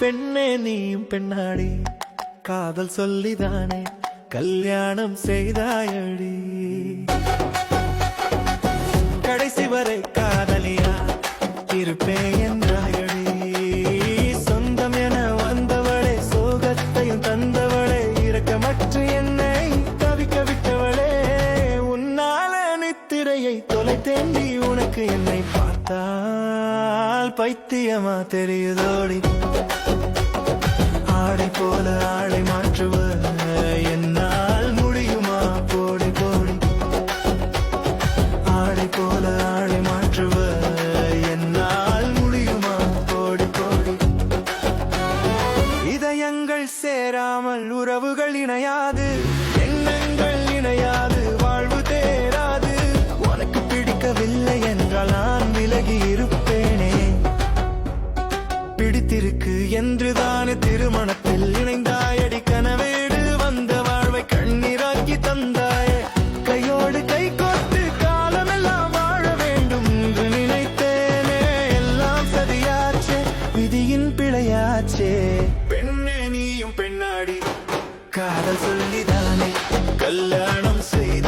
பெண்ணே நீயும் பெண்ணாடி. காதல் சொல்லிதானே கல்யாணம் செய்தாயடி. கடைசி வரை காதலியா இருப்பேன் என்றாயடி சொந்தம் என வந்தவளே சோகத்தையும் தந்தவளே இரக்கமற்று என்னை தவிக்க விட்டவளே. உன்னால நித்திரையை தொலைத்தேண்டி உனக்கு என்னை பார்த்தா பார்த்தால் பைத்தியமா தெரியுதோடி? ஆடை போல ஆடை மாற்றுவ என்னால் முடியுமா? போடி போடி. ஆடை போல ஆடை மாற்றுவ என்னால் முடியுமா? போடி போடி. இதயங்கள் சேராமல் உறவுகள் இணையாது எண்ணங்கள் இணையாது. நீயும் காதல் சொல்லிதானே. கல்யாணம் செய்த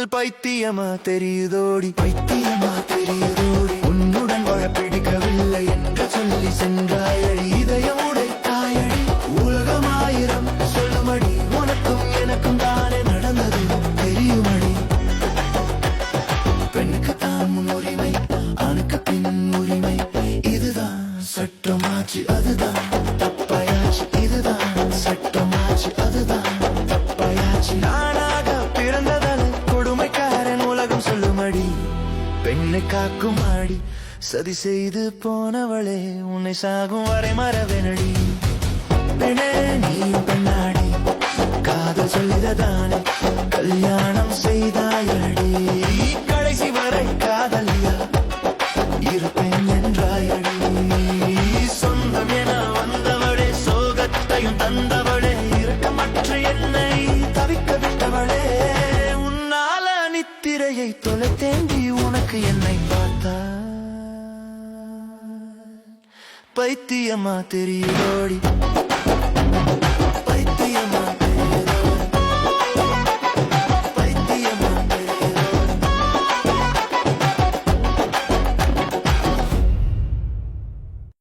உன்னால பைத்தியமா தெரியுதோடி? பைத்தியமா தெரியுதோடி? உன்னுடன் வாழ பிடிக்கவில்லை என்று சொல்லி சென்றாயடி. இதயம் உடைத்தாயடி. உலகமாயிரம் சொல்லுமடி. உனக்கும் எனக்கும் தானே நடந்தது. தெரியுமடி? பெண்ணுக்கு தான் முன் உரிமை ஆணுக்கு பின் உரிமை. இதுதான் சட்டமாச்சு அதுதான் தப்பாயாச்சு. இதுதான் சட்டமாச்சு பெண்ணை காக்கும் ஆடி சதி செய்து போனவளே உன்னை சாகும் வரை மரவெனடி நீ பெண்ணாடி காதல் சொல்லிததானே கல்யாணம் செய்தான். நித்திரையை தொலைத்தேண்டி உனக்கு என்னை பார்த்தா பைத்தியமா தெரியோடி